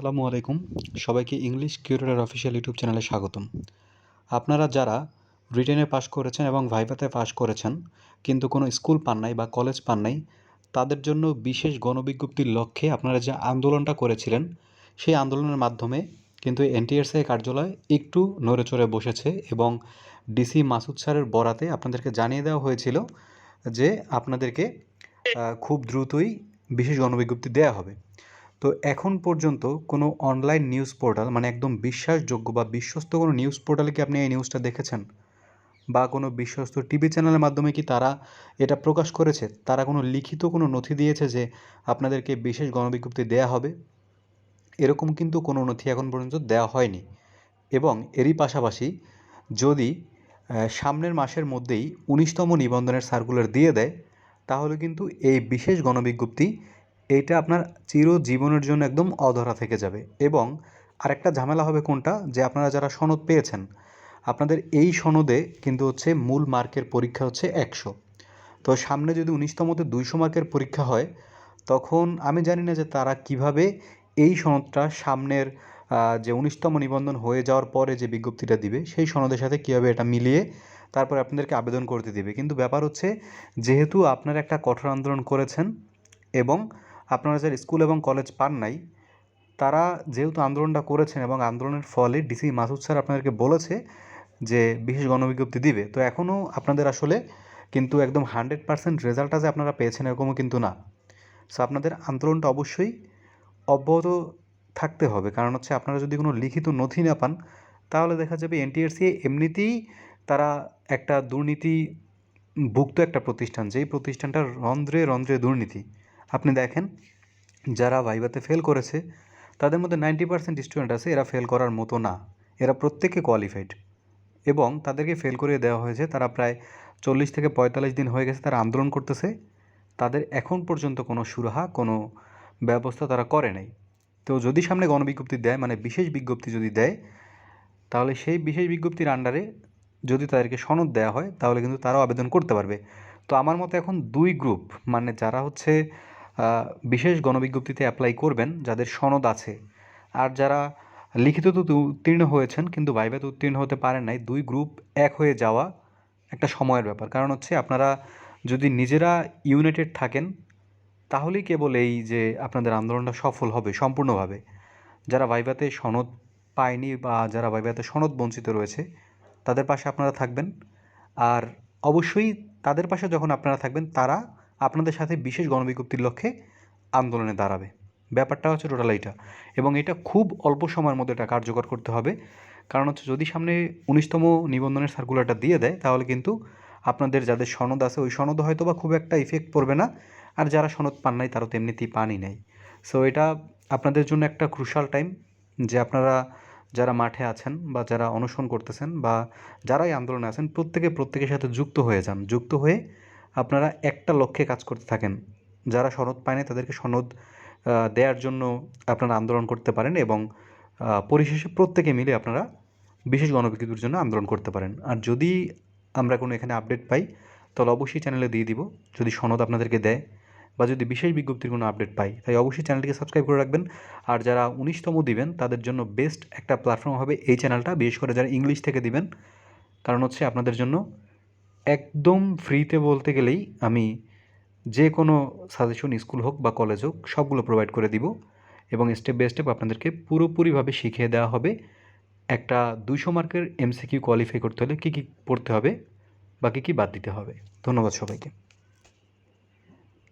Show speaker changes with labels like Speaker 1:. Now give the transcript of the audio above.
Speaker 1: আসসালামু আলাইকুম। সবাইকে ইংলিশ কিউরেটার অফিসিয়াল ইউটিউব চ্যানেলে স্বাগতম। আপনারা যারা রিটেনে পাশ করেছেন এবং ভাইভাতে পাশ করেছেন, কিন্তু কোনো স্কুল পান নাই বা কলেজ পান নাই, তাদের জন্য বিশেষ গণবিজ্ঞপ্তির লক্ষ্যে আপনারা যে আন্দোলনটা করেছিলেন, সেই আন্দোলনের মাধ্যমে কিন্তু এনটিএসআই কার্যালয় একটু নড়ে চড়ে বসেছে এবং ডিসি মাসুদ স্যারের বরাতে আপনাদেরকে জানিয়ে দেওয়া হয়েছিল যে আপনাদেরকে খুব দ্রুতই বিশেষ গণবিজ্ঞপ্তি দেওয়া হবে। তো এখন পর্যন্ত কোনো অনলাইন নিউজ পোর্টাল মানে একদম বিশ্বাসযোগ্য বা বিশ্বস্ত কোনো নিউজ পোর্টালে কি আপনি এই নিউজটা দেখেছেন? বা কোনো বিশ্বস্ত টিভি চ্যানেলের মাধ্যমে কি তারা এটা প্রকাশ করেছে? তারা কোনো লিখিত কোনো নথি দিয়েছে যে আপনাদেরকে বিশেষ গণবিজ্ঞপ্তি দেয়া হবে? এরকম কিন্তু কোনো নথি এখন পর্যন্ত দেওয়া হয়নি। এবং এরই পাশাপাশি যদি সামনের মাসের মধ্যেই উনিশতম নিবন্ধনের সার্কুলার দিয়ে দেয়, তাহলে কিন্তু এই বিশেষ গণবিজ্ঞপ্তি এইটা আপনার চিরজীবনের জন্য একদম অধরা থেকে যাবে। এবং আরেকটা ঝামেলা হবে কোনটা? যে আপনারা যারা সনদ পেয়েছেন, আপনাদের এই সনদে কিন্তু হচ্ছে মূল মার্কের পরীক্ষা হচ্ছে একশো। তো সামনে যদি উনিশতমতে দুইশো মার্কের পরীক্ষা হয়, তখন আমি জানি না যে তারা কীভাবে এই সনদটা সামনের যে উনিশতম নিবন্ধন হয়ে যাওয়ার পরে যে বিজ্ঞপ্তিটা দিবে, সেই সনদের সাথে কীভাবে এটা মিলিয়ে তারপর আপনাদেরকে আবেদন করতে দিবে। কিন্তু ব্যাপার হচ্ছে, যেহেতু আপনারা একটা কঠোর আন্দোলন করেছেন এবং আপনারা যারা স্কুল এবং কলেজ পান নাই, তারা যেহেতু আন্দোলনটা করেছেন এবং আন্দোলনের ফলে ডিসি মাসুদ স্যার আপনাদেরকে বলেছে যে বিশেষ গণবিজ্ঞপ্তি দিবে, তো এখনও আপনাদের আসলে কিন্তু একদম হান্ড্রেড পার্সেন্ট রেজাল্টটা যে আপনারা পেয়েছেন এরকমও কিন্তু না। সো আপনাদের আন্দোলনটা অবশ্যই অব্যাহত থাকতে হবে, কারণ হচ্ছে আপনারা যদি কোনো লিখিত নথি না পান, তাহলে দেখা যাবে এনটিআরসি এমনিতেই তারা একটা দুর্নীতি ভুক্ত একটা প্রতিষ্ঠান, যেই প্রতিষ্ঠানটার রন্ধ্রে রন্ধ্রে দুর্নীতি। আপনি দেখেন, যারা ভাইভাতে ফেল করেছে, তাদের মধ্যে নাইনটি পার্সেন্ট স্টুডেন্ট আছে, এরা ফেল করার মতো না। এরা প্রত্যেকে কোয়ালিফাইড এবং তাদেরকে ফেল করে দেওয়া হয়েছে, তারা প্রায় চল্লিশ থেকে পঁয়তাল্লিশ দিন হয়ে গেছে, তারা আন্দোলন করতেছে। তাদের এখন পর্যন্ত কোনো সুরাহা, কোনো ব্যবস্থা তারা করে নাই। তো যদি সামনে গণবিজ্ঞপ্তি দেয় মানে বিশেষ বিজ্ঞপ্তি যদি দেয়, তাহলে সেই বিশেষ বিজ্ঞপ্তির আন্ডারে যদি তাদেরকে সনদ দেওয়া হয়, তাহলে কিন্তু তারাও আবেদন করতে পারবে। তো আমার মতে এখন দুই গ্রুপ মানে যারা হচ্ছে বিশেষ গণবিজ্ঞপ্তিতে অ্যাপ্লাই করবেন যাদের সনদ আছে। আর যারা লিখিত তো উত্তীর্ণ হয়েছেন কিন্তু ভাইভাতে উত্তীর্ণ হতে পারেন নাই, দুই গ্রুপ এক হয়ে যাওয়া একটা সময়ের ব্যাপার। কারণ হচ্ছে আপনারা যদি নিজেরা ইউনাইটেড থাকেন, তাহলেই কেবল এই যে আপনাদের আন্দোলনটা সফল হবে, সম্পূর্ণভাবে। যারা ভাইভাতে সনদ পায়নি বা যারা ভাইভাতে সনদ বঞ্চিত রয়েছে, তাদের পাশে আপনারা থাকবেন। আর অবশ্যই তাদের পাশে যখন আপনারা থাকবেন, তারা আপনাদের সাথে বিশেষ গণবিজ্ঞপ্তির লক্ষ্যে আন্দোলনে দাঁড়াবে। ব্যাপারটা হচ্ছে টোটাল এইটা। এবং এটা খুব অল্প সময়ের মধ্যে এটা কার্যকর করতে হবে। কারণ হচ্ছে যদি সামনে উনিশতম নিবন্ধনের সার্কুলারটা দিয়ে দেয়, তাহলে কিন্তু আপনাদের যাদের সনদ আছে, ওই সনদ হয়তো বা খুব একটা ইফেক্ট পড়বে না। আর যারা সনদ পান নাই, তারা তো এমনিতেই পানই নাই। সো এটা আপনাদের জন্য একটা ক্রুশাল টাইম যে আপনারা যারা মাঠে আছেন বা যারা অনশন করতেছেন বা যারাই আন্দোলনে আছেন, প্রত্যেকে প্রত্যেকের সাথে যুক্ত হয়ে যান। যুক্ত হয়ে আপনারা একটা লক্ষ্যে কাজ করতে থাকেন। যারা সনদ পায়নি তাদেরকে সনদ দেওয়ার জন্য আপনারা আন্দোলন করতে পারেন এবং পরিশেষে প্রত্যেকে মিলে আপনারা বিশেষ গণবিজ্ঞপ্তির জন্য আন্দোলন করতে পারেন। আর যদি আমরা কোনো এখানে আপডেট পাই, তাহলে অবশ্যই চ্যানেলে দিয়ে দিব। যদি সনদ আপনাদেরকে দেয় বা যদি বিশেষ বিজ্ঞপ্তির কোনো আপডেট পাই, তাই অবশ্যই চ্যানেলটিকে সাবস্ক্রাইব করে রাখবেন। আর যারা উনিশতম দিবেন, তাদের জন্য বেস্ট একটা প্ল্যাটফর্ম হবে এই চ্যানেলটা বিশেষ করে যারা ইংলিশ থেকে দিবেন, কারণ হচ্ছে আপনাদের জন্য একদম ফ্রিতে বলতে গেলেই আমি যে কোনো সাজেশন স্কুল হোক বা কলেজ হোক, সবগুলো প্রোভাইড করে দিব এবং স্টেপ বাই স্টেপ আপনাদেরকে পুরোপুরিভাবে শিখিয়ে দেওয়া হবে। একটা দুশো মার্কের এমসিকিউ কোয়ালিফাই করতে হলে কী কী পড়তে হবে বা কী কী বাদ দিতে হবে। ধন্যবাদ সবাইকে।